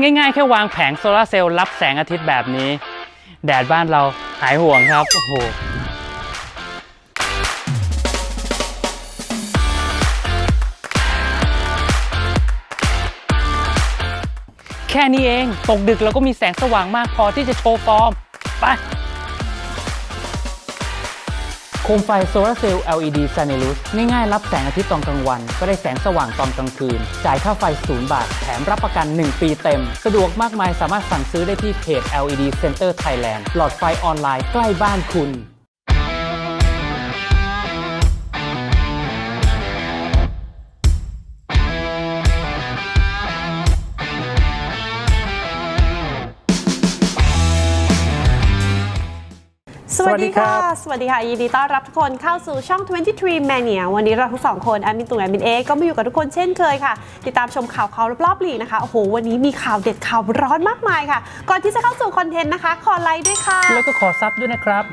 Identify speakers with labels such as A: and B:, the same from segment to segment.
A: ง่ายๆ แค่วางแผงโซลาร์เซลล์รับแสงอาทิตย์แบบนี้ แดดบ้านเราหายห่วงครับ โอ้โหแค่นี้เอง ตกดึกเราก็มีแสงสว่างมากพอที่จะโชว์ฟอร์ม ไป โคมไฟโซลาร์เซลล์ LED s a n e l u s ง่ายๆรับแสงอาทิตย์ตอนกลางวัน ก็ได้แสงสว่างตอนกลางคืน จ่ายค่าไฟ 0 บาท แถมรับประกัน 1 ปีเต็ม สะดวกมากมายสามารถสั่งซื้อได้ที่เพจ LED Center Thailand หลอดไฟออนไลน์ใกล้บ้านคุณ
B: วัสดีค่ะ
A: สวัสดีครับ
B: สวัสดีค่ะ ยินดีต้อนรับทุกคนเข้าสู่ช่อง 23 Mania วันนี้เราทั้งสองคนแอดมินตุงแอดมินเอก็มาอยู่กับทุกคนเช่นเคยค่ะ ติดตามชมข่าวเขารอบๆลีกนะคะ โอ้โห วันนี้มีข่าวเด็ดข่าวร้อนมากมายค่ะ ก่อนที่จะเข้าสู่คอนเทนต์นะคะ ขอไลค์ด้วยค่ะ
A: แล้วก็ขอซับด้วยนะครับ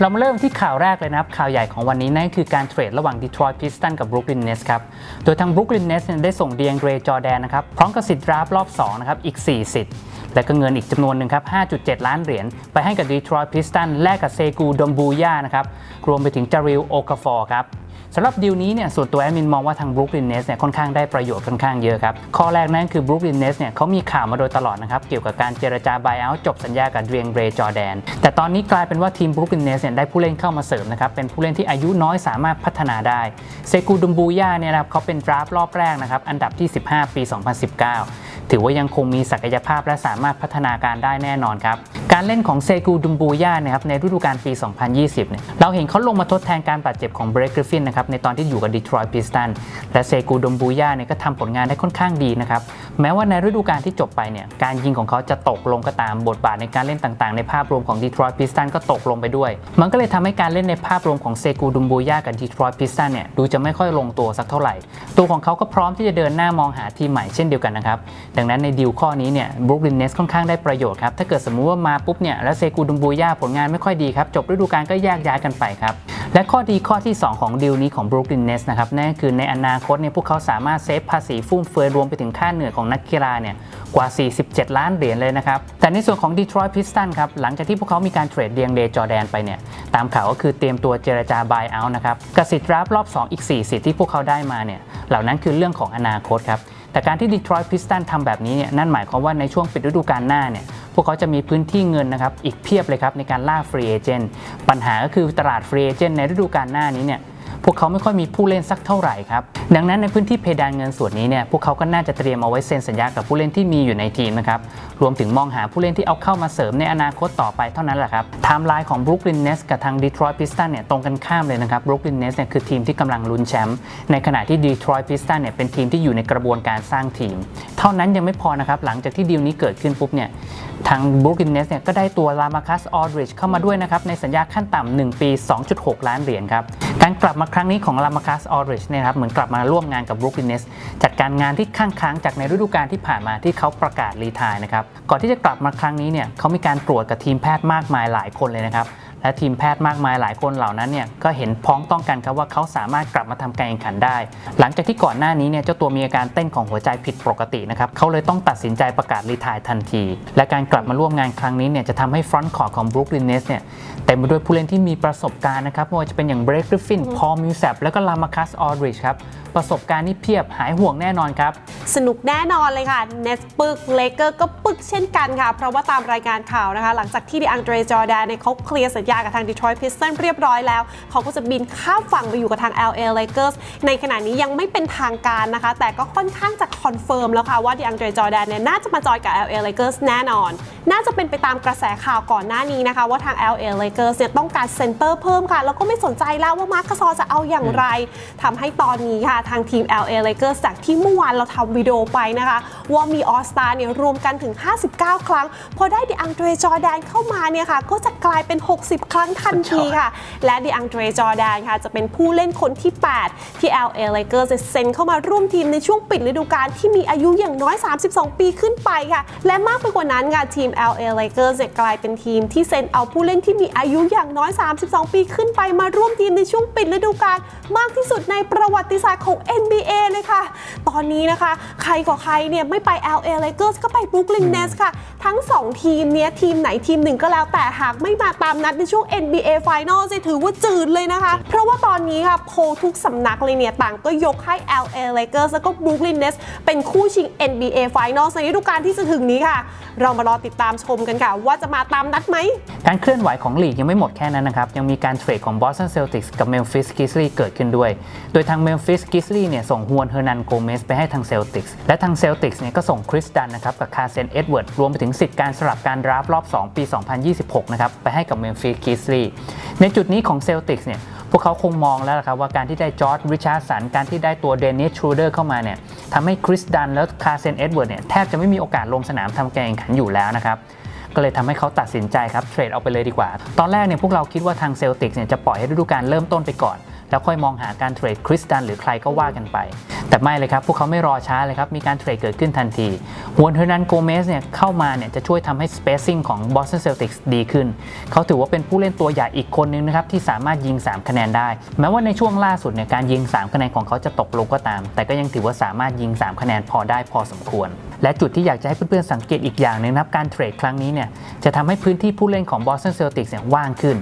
A: เรามาเริ่มที่ข่าวแรกเลยนะครับ ข่าวใหญ่ของวันนี้นั่นคือการเทรดระหว่าง Detroit Pistons กับ Brooklyn Nets ครับ โดยทาง Brooklyn Nets เนี่ยได้ส่ง DeAndre Jordan นะครับพร้อมกับสิทธิ์ดราฟต์รอบ2นะครับอีก4สิทธิ์ และก็เงินอีกจำนวนหนึ่งครับ 5.7 ล้านเหรียญ ไปให้กับ Detroit Pistons แลกกับเซกูดอมบูย่านะครับ รวมไปถึงจาริลโอกาฟอร์ครับสำหรับดีลนี้เนี่ยส่วนตัวแอดมินมองว่าทาง Brooklyn Nets เนี่ยค่อนข้างได้ประโยชน์ค่อนข้างเยอะครับ ข้อแรกนั่นคือ Brooklyn Nets เนี่ยเขามีข่าวมาโดยตลอดนะครับ เกี่ยวกับการเจรจา buyout จบสัญญากับเดรียงเบรจอแดน แต่ตอนนี้กลายเป็นว่าทีม Brooklyn Nets เนี่ยได้ผู้เล่นเข้ามาเสริมนะครับ เป็นผู้เล่นที่อายุน้อยสามารถพัฒนาได้เซกูดุมบูย่าเนี่ยนะครับเขาเป็นดราฟรอบแรกนะครับอันดับที่ 15 ปี 2019 ถือว่ายังคงมีศักยภาพและสามารถพัฒนาการได้แน่นอนครับการเล่นของเซกูดุมบูย่านะครับในฤดูกาลปี 2020 เนี่ยเราเห็นเขาลงมาทดแทนการบาดเจ็บของเบรกกริฟฟินนะครับในตอนที่อยู่กับดีทรอยต์พิสตันและเซกูดุมบูย่าเนี่ยก็ทำผลงานได้ค่อนข้างดีนะครับแม้ว่าในฤดูกาลที่จบไปเนี่ยการยิงของเขาจะตกลงก็ตามบทบาทในการเล่นต่างๆ ในภาพรวมของดีทรอยต์พิสตันก็ตกลงไปด้วย มันก็เลยทำให้การเล่นในภาพรวมของเซกูดุมบูย่ากับดีทรอยต์พิสตันเนี่ยดูจะไม่ค่อยลงตัวสักเท่าไหร่ ตัวของเขาก็พร้อมที่จะเดินหน้ามองหาทีมใหม่เช่นเดียวกันนะครับดังนั้นในดีลข้อนี้เนี่ยบรูคลินเนสค่อนข้างได้ประโยชน์ครับถ้าเกิดสมมุติว่ามาปุ๊บเนี่ยแล้วเซกูดุมบูย่าผลงานไม่ค่อยดีครับ จบฤดูกาลก็แยกย้ายกันไปครับ และข้อดีข้อที่ 2 ของดีลนี้ของ Brooklyn Nets นะครับนั่นคือในอนาคตเนี่ยพวกเขาสามารถเซฟภาษีฟุ่มเฟือยรวมไปถึงค่าเหนื่อยของนักกีฬาเนี่ยกว่า 47 ล้านเหรียญเลยนะครับ แต่ในส่วนของ Detroit Pistons ครับ หลังจากที่พวกเขามีการเทรดเดียงเดจอแดนไปเนี่ย ตามข่าวก็คือเตรียมตัวเจรจา buy out นะครับกับสิทธิ์รับรอบ 2 อีก 4 สิทธิ์ที่พวกเขาได้มาเนี่ย เหล่านั้นคือเรื่องของอนาคตครับ แต่การที่ Detroit Pistons ทำแบบนี้เนี่ย นั่นหมายความว่าในช่วงปิดฤดูกาลหน้าเนี่ย พวกเขาจะมีพื้นที่เงินนะครับอีกเพียบเลยครับในการล่าฟรีเอเจนต์ปัญหาก็คือตลาดฟรีเอเจนต์ในฤดูกาลหน้านี้เนี่ย พวกเขาไม่ค่อยมีผู้เล่นสักเท่าไหร่ครับ ดังนั้นในพื้นที่เพดานเงินส่วนนี้เนี่ยพวกเขาก็น่าจะเตรียมเอาไว้เซ็นสัญญากับผู้เล่นที่มีอยู่ในทีมนะครับรวมถึงมองหาผู้เล่นที่เอาเข้ามาเสริมในอนาคตต่อไปเท่านั้นแหละครับไทม์ไลน์ของ Brooklyn Nets กับทาง Detroit Pistons เนี่ยตรงกันข้ามเลยนะครับ Brooklyn Nets เนี่ยคือทีมที่กำลังลุ้นแชมป์ในขณะที่ Detroit Pistons เนี่ยเป็นทีมที่อยู่ในกระบวนการสร้างทีม เท่านั้นยังไม่พอนะครับหลังจากที่ดีลนี้เกิดขึ้นปุ๊บเนี่ยทาง Brooklyn Nets เนี่ยก็ได้ตัว Lamarcus Aldridge เข้ามาด้วยนะครับในสัญญาขั้นต่ำ1ปี 2.6 ล้านเหรียญครับ การกลับมาครั้งนี้ของลามาคาสออริชเนี่ยครับเหมือนกลับมาร่วมงานกับบรูคลินเนสจัดการงานที่ข้างค้างจากในฤดูกาลที่ผ่านมาที่เขาประกาศรีทายนะครับก่อนที่จะกลับมาครั้งนี้เนี่ยเขามีการตรวจกับทีมแพทย์มากมายหลายคนเลยนะครับ และทีมแพทย์มากมายหลายคนเหล่านั้นเนี่ยก็เห็นพ้องต้องกันครับว่าเขาสามารถกลับมาทำการแข่งขันได้ หลังจากที่ก่อนหน้านี้เนี่ยเจ้าตัวมีอาการเต้นของหัวใจผิดปกตินะครับเขาเลยต้องตัดสินใจประกาศรีไทายทันที และการกลับมาร่วมงานครั้งนี้เนี่ยจะทำให้ฟรอนต์คอร์ของ Brooklyn Nets เนี่ยเต็มไปด้วยผู้เล่นที่มีประสบการณ์นะครับไม่ว่าจะเป็นอย่างเบรกกริฟฟินพอลมิวแซปแล้วก็ลามาคัสออดริชครับประสบการณ์นี่เพียบหายห่วงแน่นอนครับ
B: สนุกแน่นอนเลยค่ะเนสปึกเลเกอร์ก็ปึกเช่นกันค่ะ เพราะว่าตามรายงานข่าวนะคะ หลังจากที่ดิอังเดรจอร์แดนเนี่ยเขาเคลียร์สัญญากับทาง Detroit Pistons เรียบร้อยแล้ว เขาก็จะบินข้ามฝั่งไปอยู่กับทาง LA Lakers ในขณะนี้ยังไม่เป็นทางการนะคะ แต่ก็ค่อนข้างจะคอนเฟิร์มแล้วค่ะว่าดิอังเดรจอร์แดนเนี่ยน่าจะมาจอยกับ LA Lakers แน่นอน น่าจะเป็นไปตามกระแสข่าวก่อนหน้านี้นะคะ ว่าทาง LA Lakers เนี่ยต้องการเซนเตอร์เพิ่มค่ะ แล้วก็ไม่สนใจแล้วว่ามาร์คซอจะเอาอย่างไรทำให้ตอนนี้ค่ะทางทีม LA Lakers จากที่เมื่อวานเราทำวิดีโอไปนะคะ ว่ามีออสตาเนี่ยรวมกันถึง 59 ครั้ง พอได้ดิอังเดรจอแดนเข้ามาเนี่ยค่ะก็จะกลายเป็น 60 ครั้งทันทีค่ะ และดิอังเดรจอแดนค่ะจะเป็นผู้เล่นคนที่ 8 ที่ LA Lakers จะเซ็นเข้ามาร่วมทีมในช่วงปิดฤดูกาลที่มีอายุอย่างน้อย 32 ปีขึ้นไปค่ะ และมากไปกว่านั้นค่ะทีม LA Lakers กลายเป็นทีมที่เซ็นเอาผู้เล่นที่มีอายุอย่างน้อย 32 ปีขึ้นไปมาร่วมทีมในช่วงปิดฤดูกาลมากที่สุดในประวัติศาสตร์ของ NBA เลยค่ะ ตอนนี้นะคะ ใครกว่าใครเนี่ยไม่ไป LA Lakers ก็ไป Brooklyn Nets ค่ะ ทั้ง 2 ทีมเนี้ยทีมไหนทีมหนึ่งก็แล้วแต่หากไม่มาตามนัดในช่วง NBA Final จะถือว่าจืดเลยนะคะ เพราะว่าตอนนี้ค่ะโพทุกสำนักเลยเนี่ยต่างก็ยกให้ LA Lakers แล้วก็ Brooklyn Nets เป็นคู่ชิง NBA Final ในฤดูกาลที่จะถึงนี้ค่ะ เรามารอติดตามามชมกันค่ะ ว่าจะมาตามนัดไหม
A: การเคลื่อนไหวของลีกยังไม่หมดแค่นั้นนะครับ ยังมีการเทรดของ Boston Celtics กับ Memphis Grizzlies เกิดขึ้นด้วย โดยทาง Memphis Grizzlies เนี่ยส่งฮวนเฮอร์นันโกเมสไปให้ทาง Celtics และทาง Celtics เนี่ยก็ส่งคริสดันนะครับกับคาเซนเอ็ดเวิร์ดรวมไปถึงสิทธิ์การสลับการดราฟรอบ 2 ปี 2026 นะครับไปให้กับ Memphis Grizzlies ในจุดนี้ของ Celtics เนี่ย พวกเขาคงมองแล้วละครับว่าการที่ได้จอร์ดริชาร์ดสันการที่ได้ตัวเดนิสทรูเดอร์เข้ามาเนี่ยทำให้คริสดันแล้วคาเซนเอ็ดเวิร์ดเนี่ยแทบจะไม่มีโอกาสลงสนามทำการแข่งขันอยู่แล้วนะครับก็เลยทำให้เขาตัดสินใจครับเทรดเอาไปเลยดีกว่า ตอนแรกเนี่ยพวกเราคิดว่าทางเซลติกเนี่ยจะปล่อยให้ฤดูกาลเริ่มต้นไปก่อน แล้วค่อยมองหาการเทรดคริสตันหรือใครก็ว่ากันไป แต่ไม่เลยครับ พวกเขาไม่รอช้าเลยครับ มีการเทรดเกิดขึ้นทันทีฮวนเฮอร์นันโกเมสเนี่ยเข้ามาเนี่ยจะช่วยทำให้ spacing ของ Boston Celtics ดีขึ้น เขาถือว่าเป็นผู้เล่นตัวใหญ่อีกคนนึงนะครับที่สามารถยิง 3 คะแนนได้ แม้ว่าในช่วงล่าสุดเนี่ยการยิง 3 คะแนนของเขาจะตกลงก็ตาม แต่ก็ยังถือว่าสามารถยิง 3 คะแนนพอได้พอสมควร และจุดที่อยากจะให้เพื่อนๆสังเกตอีกอย่างหนึงนะครับการเทรดครั้งนี้เนี่ยจะทำให้พื้นที่ผู้เล่นของ Boston Celtics เนี่ยว่างขึ้น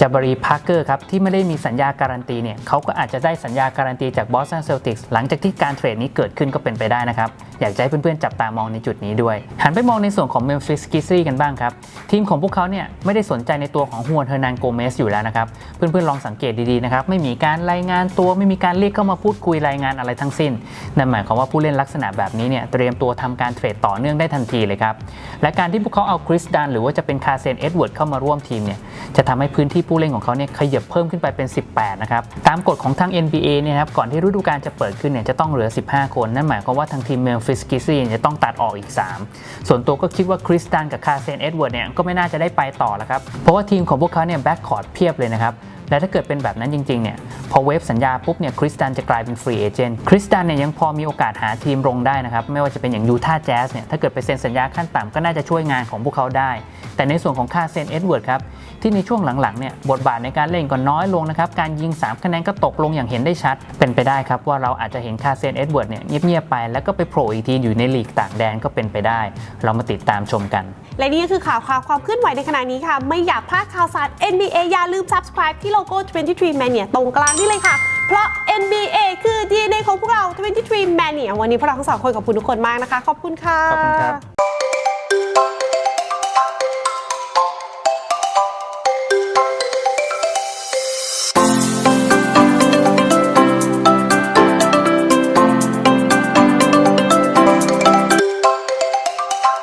A: จาบรีพาร์เกอร์ครับที่ไม่ได้มีสัญญาการันตีเนี่ยเขาก็อาจจะได้สัญญาการันตีจาก Boston Celtics หลังจากที่การเทรดนี้เกิดขึ้นก็เป็นไปได้นะครับอยากจะให้เพื่อนๆจับตามองในจุดนี้ด้วย หันไปมองในส่วนของ Memphis Grizzlies กันบ้างครับทีมของพวกเขาเนี่ยไม่ได้สนใจในตัวของฮวนเฮอร์นันโกเมสอยู่แล้วนะครับเพื่อนๆลองสังเกตดีๆนะครับไม่มีการรายงานตัวไม่มีการเรียกเข้ามาพูดคุยรายงานอะไรทั้งสิ้นนั่นหมายความว่าผู้เล่นลักษณะแบบนี้เนี่ยเตรียมตัวทำการเทรดต่อเนื่องได้ทันทีเลยครับ และการที่พวกเขาเอาคริสดันหรือว่าจะเป็นคาเซนเอ็ดเวิร์ดเข้ามาร่วมทีมเนี่ยจะทำให้พื้นที่ผู้เล่นของเขาเนี่ยขยับเพิ่มขึ้นไปเป็น 18 นะครับ ตามกฎของทาง NBA เนี่ยครับก่อนที่ฤดูกาลจะเปิดขึ้นเนี่ยจะต้องเหลือ 15 คน นั่นหมายความว่าทางทีมเมลฟิสกิซี่จะต้องตัดออกอีก 3 ส่วนตัวก็คิดว่าคริสตันกับคาเซนเอ็ดเวิร์ดเนี่ยก็ไม่น่าจะได้ไปต่อแล้วครับเพราะว่าทีมของพวกเขาเนี่ยแบ็กคอร์ดเพียบเลยนะครับ และถ้าเกิดเป็นแบบนั้นจริงๆเนี่ยพอเวฟสัญญาปุ๊บเนี่ยคริสตันจะกลายเป็นฟรีเอเจนต์คริสตันเนี่ยยังพอมีโอกาสหาทีมลงได้นะครับไม่ว่าจะเป็นอย่างยูทาห์แจ๊สเนี่ยถ้าเกิดไปเซ็นสัญญาขั้นต่ำก็น่าจะช่วยงานของพวกเขาได้ แต่ในส่วนของค่าเซนเอ็ดเวิร์ดครับ ที่ในช่วงหลังๆเนี่ยบทบาทในการเล่นก็น้อยลงนะครับ การยิง 3 คะแนนก็ตกลงอย่างเห็นได้ชัด เป็นไปได้ครับว่าเราอาจจะเห็นคาเซนเอ็ดเวิร์ดเนี่ยเงียบๆไป แล้วก็ไปโผล่อีกทีอยู่ในลีกต่างแดนก็เป็นไปได้ เรามาติดตามชมกัน
B: และนี่ก็คือข่าวข่าวความเคลื่อนไหวในขณะนี้ค่ะ ไม่อยากพลาดข่าวสาร NBA อย่าลืม subscribe ที่โลโก้ 23 Mania ตรงกลางนี่เลยค่ะ เพราะ NBA คือ DNA ของพวกเรา 23 Mania วันนี้พวกเราทั้งสองคนขอบคุณทุกคนมากนะคะ ขอบคุณค่ะ
A: ขอบคุณครับ